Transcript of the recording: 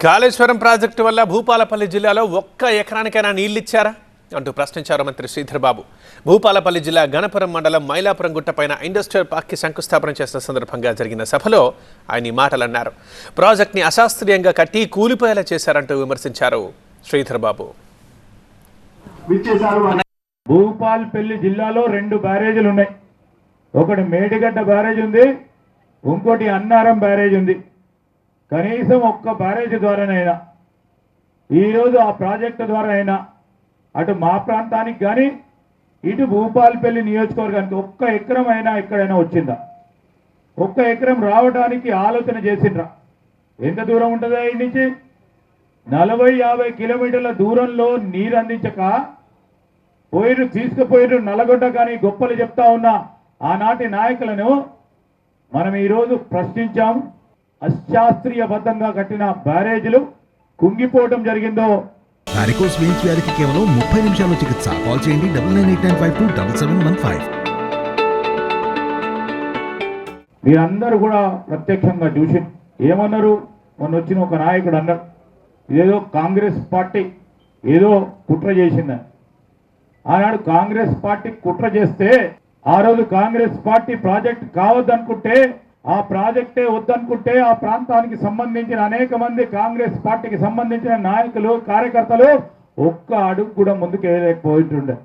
Kaleshwaram project వల్ల భూపాలపల్లి జిల్లాలో ఒక్క ఎకరానికైనా నీళ్ళిచ్చారా అంటూ ప్రశ్నించారు మంత్రి శ్రీధర్ బాబు భూపాలపల్లి జిల్లా గణపురం మండలం మైలాపురం గుట్టపైన ఇండస్ట్రియల్ పార్క్కి శంకుస్థాపన చేసిన సందర్భంగా జరిగిన సభలో ఆయన ఈ మాటలన్నారు. ప్రాజెక్ట్ని అశాస్త్రీయంగా కట్టి కూలిపోయేలా చేశారంటూ విమర్శించారు శ్రీధర్ బాబు భూపాల్పల్లి జిల్లాలో రెండు బ్యారేజీలు ఉన్నాయి ఒకటి మేడిగడ్డ బ్యారేజ్ ఉంది ఇంకోటి అన్నారం బ్యారేజ్ ఉంది. కనీసం ఒక్క బ్యారేజ్ ద్వారానైనా ఈరోజు ఆ ప్రాజెక్టు ద్వారా అటు మా ప్రాంతానికి కానీ ఇటు భూపాలపల్లి నియోజకవర్గానికి ఒక్క ఎకరం అయినా ఎక్కడైనా వచ్చిందా? ఒక్క ఎకరం రావడానికి ఆలోచన చేసిండ్రా? ఎంత దూరం ఉంటుందా ఈ నుంచి? నలభై యాభై కిలోమీటర్ల దూరంలో నీరు అందించక పోయిరు తీసుకుపోయిరు నల్లగొండ కానీ గొప్పలు చెప్తా ఉన్న ఆనాటి నాయకులను మనం ఈరోజు ప్రశ్నించాం. అశాస్త్రీయబద్ధంగా కట్టిన బ్యారేజీలు కుంగిపోవటం జరిగిందో? వారికోస్ వెయిన్స్ వ్యాధికి కేవలం ముప్పై నిమిషాల్లో చికిత్స. కాల్ చేయండి double nine eight nine five two double seven one five. మీరందరూ కూడా ప్రత్యక్షంగా చూసి ఏమన్నారు? మొన్న వచ్చిన ఒక నాయకుడు అన్నాడు ఇదేదో కాంగ్రెస్ పార్టీ ఏదో కుట్ర చేసిందని ఆనాడు కాంగ్రెస్ పార్టీ కుట్ర చేస్తే ఆ రోజు కాంగ్రెస్ పార్టీ ప్రాజెక్ట్ కావద్దనుకుంటే ఆ ప్రాజెక్టే వద్దనుకుంటే ఆ ప్రాంతానికి సంబంధించిన అనేక మంది కాంగ్రెస్ పార్టీకి సంబంధించిన నాయకులు కార్యకర్తలు ఒక్క అడుగు కూడా ముందుకు వేయలేకపోతుండే